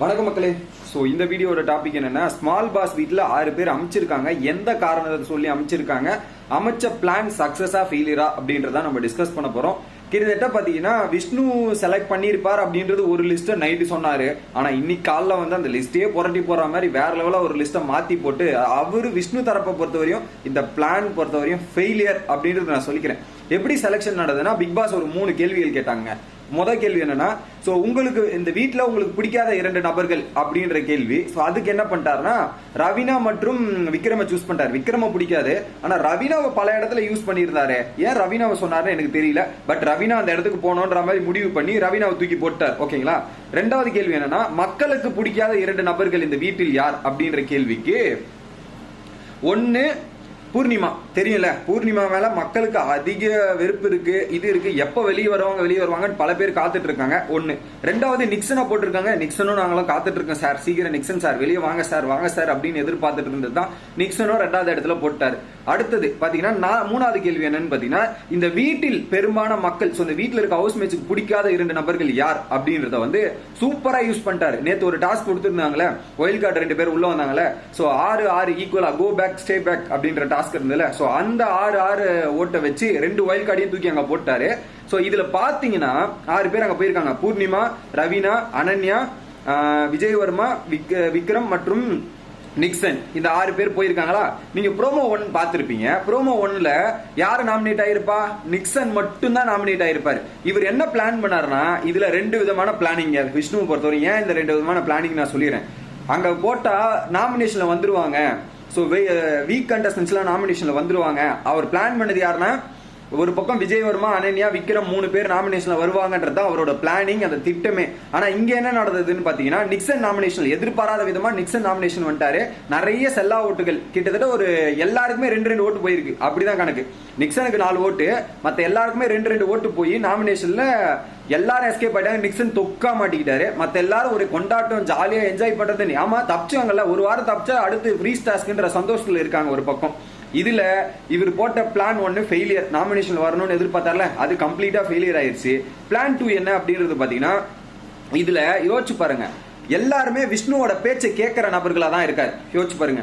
வணக்கம் மக்களே. ஸோ இந்த வீடியோட டாபிக் என்னன்னா ஸ்மால் பாஸ் வீட்டில் ஆறு பேர் அமைச்சிருக்காங்க. எந்த காரணத்தை சொல்லி அமைச்சிருக்காங்க? அமைச்ச பிளான் சக்ஸஸா ஃபெயிலியரா அப்படின்றத நம்ம டிஸ்கஸ் பண்ண போறோம். கிட்டத்தட்ட பார்த்தீங்கன்னா விஷ்ணு செலக்ட் பண்ணியிருப்பார் அப்படின்றது ஒரு லிஸ்ட்டை நைட்டு சொன்னாரு. ஆனா இன்னைக்கு காலைல வந்து அந்த லிஸ்ட்டே புரட்டி போற மாதிரி வேற லெவலாக ஒரு லிஸ்ட்டை மாத்தி போட்டு அவரு விஷ்ணு தரப்பை பொறுத்தவரையும் இந்த பிளான் பொறுத்தவரையும் ஃபெயிலியர் அப்படின்றது நான் சொல்லிக்கிறேன். எப்படி செலெக்ஷன் நடந்ததுன்னா பிக் பாஸ் ஒரு மூணு கேள்விகள் கேட்டாங்க. மொதல் கேள்வி என்னன்னா ஸோ உங்களுக்கு இந்த வீட்டில் உங்களுக்கு பிடிக்காத இரண்டு நபர்கள் அப்படின்ற கேள்வி. ஸோ அதுக்கு என்ன பண்ணிட்டாருன்னா ரவினா மற்றும் விக்ரம சூஸ் பண்ணிட்டார். விக்ரம பிடிக்காது ஆனால் ரவினாவை பல இடத்துல யூஸ் பண்ணியிருந்தாரு. ஏன் ரவினாவை சொன்னாருன்னு எனக்கு தெரியல பட் ரவினா அந்த இடத்துக்கு போனோன்ற மாதிரி முடிவு பண்ணி ரவினாவை தூக்கி போட்டார் ஓகேங்களா ரெண்டாவது கேள்வி என்னன்னா மக்களுக்கு பிடிக்காத இரண்டு நபர்கள் இந்த வீட்டில் யார் அப்படின்ற கேள்விக்கு ஒன்று பூர்ணிமா தெரியல பூர்ணிமா மேல மக்களுக்கு அதிக வெறுப்பு இருக்கு. இது இருக்கு. எப்ப வெளியே வருவாங்க வெளியே வருவாங்கன்னு பல பேர் காத்துட்டு இருக்காங்க. ஒண்ணு. ரெண்டாவது நிக்சனை போட்டிருக்காங்க. நிக்சனும் நாங்களும் காத்துட்டு இருக்கோம் சார். சீக்கிரம் நிக்சன் சார். வெளியே வாங்க சார். வாங்க சார் அப்படின்னு எதிர்பார்த்துட்டு இருந்தது தான் நிக்சனும் ரெண்டாவது இடத்துல போட்டாரு. அடுத்தது பாத்தீங்கன்னா நான் மூணாவது கேள்வி என்னன்னு பாத்தீங்கன்னா இந்த வீட்டில் பெரும்பான மக்கள் ஸோ இந்த வீட்டில் இருக்க ஹவுஸ் மேட்சுக்கு பிடிக்காத இரண்டு நபர்கள் யார் அப்படின்றத வந்து சூப்பரா யூஸ் பண்ணிட்டாரு. நேற்று ஒரு டாஸ்க் கொடுத்துருந்தாங்களே ஒயில் கார்டு ரெண்டு பேர் உள்ள வந்தாங்களே ஸோ ஆறு ஆறு ஈக்குவலா கோ பேக் ஸ்டே பேக் அப்படின்ற டாஸ்க் இருந்ததுல. ஸோ அந்த ஆறு ஆறு ஓட்டை வச்சு ரெண்டு ஒயில் கார்டையும் தூக்கி அங்க போட்டாரு. ஸோ இதுல பாத்தீங்கன்னா ஆறு பேர் அங்க போயிருக்காங்க. பூர்ணிமா ரவீனா அனன்யா விஜயவர்மா விக் விக்ரம் மற்றும் நிக்சன். இந்த ஆறு பேர் போயிருக்காங்களா? நீங்க ப்ரோமோ ஒன் பார்த்துருப்பீங்க ப்ரோமோ ஒன்ல யார் நாமினேட் ஆயிருப்பா? நிக்சன் மட்டும் தான் நாமினேட் ஆயிருப்பாரு. இவர் என்ன பிளான் பண்ணாருன்னா இதுல ரெண்டு விதமான பிளானிங் விஷ்ணுவை பொறுத்தவரை ஏன் இந்த ரெண்டு விதமான பிளானிங் நான் சொல்லிடுறேன். அங்க போட்டா நாமினேஷன்ல வந்துருவாங்க. ஸோ வீக் கண்டஸ்டன்ஸ்லாம் நாமினேஷனில் வந்துருவாங்க. அவர் பிளான் பண்ணது யாருன்னா ஒரு பக்கம் விஜயவர்மா அனன்யா விக்ரம் மூணு பேர் நாமினேஷனில் வருவாங்கன்றது தான் அவரோட பிளானிங் அந்த திட்டமே. ஆனால் இங்கே என்ன நடந்ததுன்னு பார்த்தீங்கன்னா நிக்சன் நாமினேஷன் எதிர்பாராத விதமாக நிக்சன் நாமினேஷன் வந்துட்டாரு. நிறைய செல்லா ஓட்டுகள். கிட்டத்தட்ட ஒரு எல்லாருக்குமே ரெண்டு ரெண்டு ஓட்டு போயிருக்கு. அப்படிதான் கணக்கு. நிக்சனுக்கு நாலு ஓட்டு. மற்ற எல்லாருக்குமே ரெண்டு ரெண்டு ஓட்டு போய் நாமினேஷனில் எல்லாரும் எஸ்கேப் ஆயிட்டாங்க. நிக்சன் தொக்கா மாட்டிக்கிட்டாரு. மத்த எல்லாரும் ஒரு கொண்டாட்டம் ஜாலியா என்ஜாய் பண்றது ஆமா தப்பிச்சாங்கல்ல ஒரு வாரம் தப்பிச்சா அடுத்து ஃப்ரீ டாஸ்க்ன்ற சந்தோஷத்துல இருக்காங்க ஒரு பக்கம். இதுல இவர் போட்ட பிளான் ஒன்னு ஃபெயிலியர் நாமினேஷன் வரணும்னு எதிர்பார்த்தார்ல அது கம்ப்ளீட்டா ஃபெயிலியர் ஆயிடுச்சு பிளான் டூ என்ன அப்படின்றது பாத்தீங்கன்னா இதுல யோசிச்சு பாருங்க. எல்லாருமே விஷ்ணுவோட பேச்சை கேட்கிற நபர்களா தான் இருக்காரு. யோசிச்சு பாருங்க.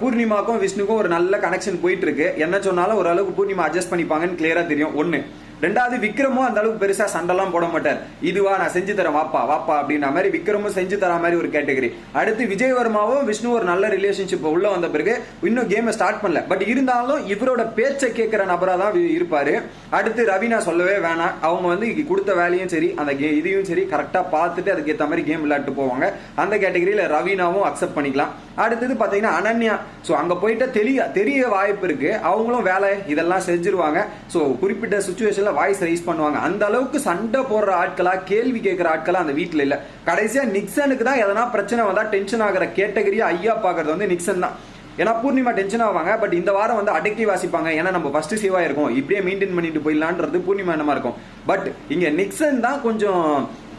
பூர்ணிமாக்கும் விஷ்ணுக்கும் ஒரு நல்ல கனெக்ஷன் போயிட்டு இருக்கு. என்ன சொன்னாலும் ஓரளவுக்கு பூர்ணிமா அட்ஜஸ்ட் பண்ணிப்பாங்கன்னு கிளியரா தெரியும். ஒன்னு ரெண்டாவது விக்ரமும் அந்த அளவுக்கு பெருசா சண்டைலாம் போட மாட்டார். இதுவா நான் செஞ்சு தரேன் வாப்பா வாப்பா அப்படின்ற மாதிரி விக்ரமும் செஞ்சு தர மாதிரி ஒரு கேட்டகரி. அடுத்து விஜயவர்மாவும் விஷ்ணு ஒரு நல்ல ரிலேஷன்ஷிப் உள்ள வந்த பிறகு இன்னும் கேமை ஸ்டார்ட் பண்ணல. பட் இருந்தாலும் இவரோட பேச்சை கேட்கிற நபரா தான் இருப்பாரு. அடுத்து ரவினா சொல்லவே வேணாம். அவங்க வந்து கொடுத்த வேலையும் சரி அந்த கே இதையும் சரி கரெக்டா பார்த்துட்டு அதுக்கேற்ற மாதிரி கேம் விளையாட்டு போவாங்க. அந்த கேட்டகரியில ரவீனாவும் அக்செப்ட் பண்ணிக்கலாம். அடுத்தது பாத்தீங்கன்னா அனன்யா. ஸோ அங்க போயிட்டு தெரிய தெரிய வாய்ப்பு இருக்கு. அவங்களும் வேலை இதெல்லாம் செஞ்சிருவாங்க. ஸோ குறிப்பிட்ட சுச்சுவேஷன்ல வாய்ஸ் ரைஸ் பண்ணுவாங்க. அந்த அளவுக்கு சண்டை போடுற ஆட்களா கேள்வி கேட்கிற ஆட்களா அந்த வீட்டில் இல்ல. கடைசியா நிக்சனுக்கு தான் எதனா பிரச்சனை வந்தா டென்ஷன் ஆகிற கேட்டகரியா ஐயா பாக்குறது வந்து நிக்சன் தான். ஏன்னா பூர்ணிமா டென்ஷன் ஆவாங்க பட் இந்த வாரம் வந்து அடக்கி வாசிப்பாங்க. ஏன்னா நம்ம ஃபர்ஸ்ட் சேவா இருக்கும். இப்படியே மெயின்டைன் பண்ணிட்டு போயிடலான்றது பூர்ணிமா என்னமா இருக்கும். பட் இங்க நிக்சன் தான் கொஞ்சம்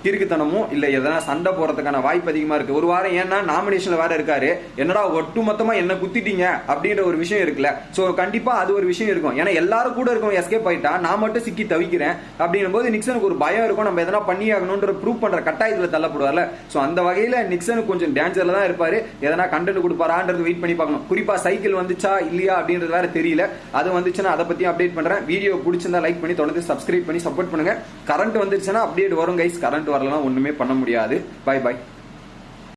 கிறுக்குத்தனமும் இல்லை. எதனா சண்டை போறதுக்கான வாய்ப்பு அதிகமா இருக்கு. ஒரு வாரம் ஏன்னா நாமினேஷன்ல வேற இருக்காரு. என்னடா ஒட்டு மொத்தமா என்ன குத்திட்டீங்க அப்படின்ற ஒரு விஷயம் இருக்குல்ல. சோ கண்டிப்பா அது ஒரு விஷயம் இருக்கும். ஏன்னா எல்லாரும் கூட இருக்கும் எஸ்கேப் ஆயிட்டா நான் மட்டும் சிக்கி தவிக்கிறேன் அப்படின்னும் போது நிக்சனுக்கு ஒரு பயம் இருக்கும். நம்ம எதனா பண்ணி ஆகணும்ன்ற ப்ரூவ் பண்ற கட்டாயத்துல தள்ளப்படுவார்ல. சோ அந்த வகையில நிக்சனுக்கு கொஞ்சம் டேஞ்சர்ல தான் இருப்பாரு. எதனா கண்டென்ட் கொடுப்பாரான்றது வெயிட் பண்ணி பார்க்கணும். குறிப்பா சைக்கிள் வந்துச்சா இல்லையா அப்படின்றது வேற தெரியல. அது வந்துச்சுன்னா அதை பற்றியும் அப்டேட் பண்றேன். வீடியோ பிடிச்சிருந்தா லைக் பண்ணி தொடர்ந்து சப்ஸ்கிரைப் பண்ணி சப்போர்ட் பண்ணுங்க. கரண்ட் வந்துருச்சுன்னா அப்டேட் வரும் கைஸ் கரண்ட் வரலன்னா ஒண்ணுமே பண்ண முடியாது. By by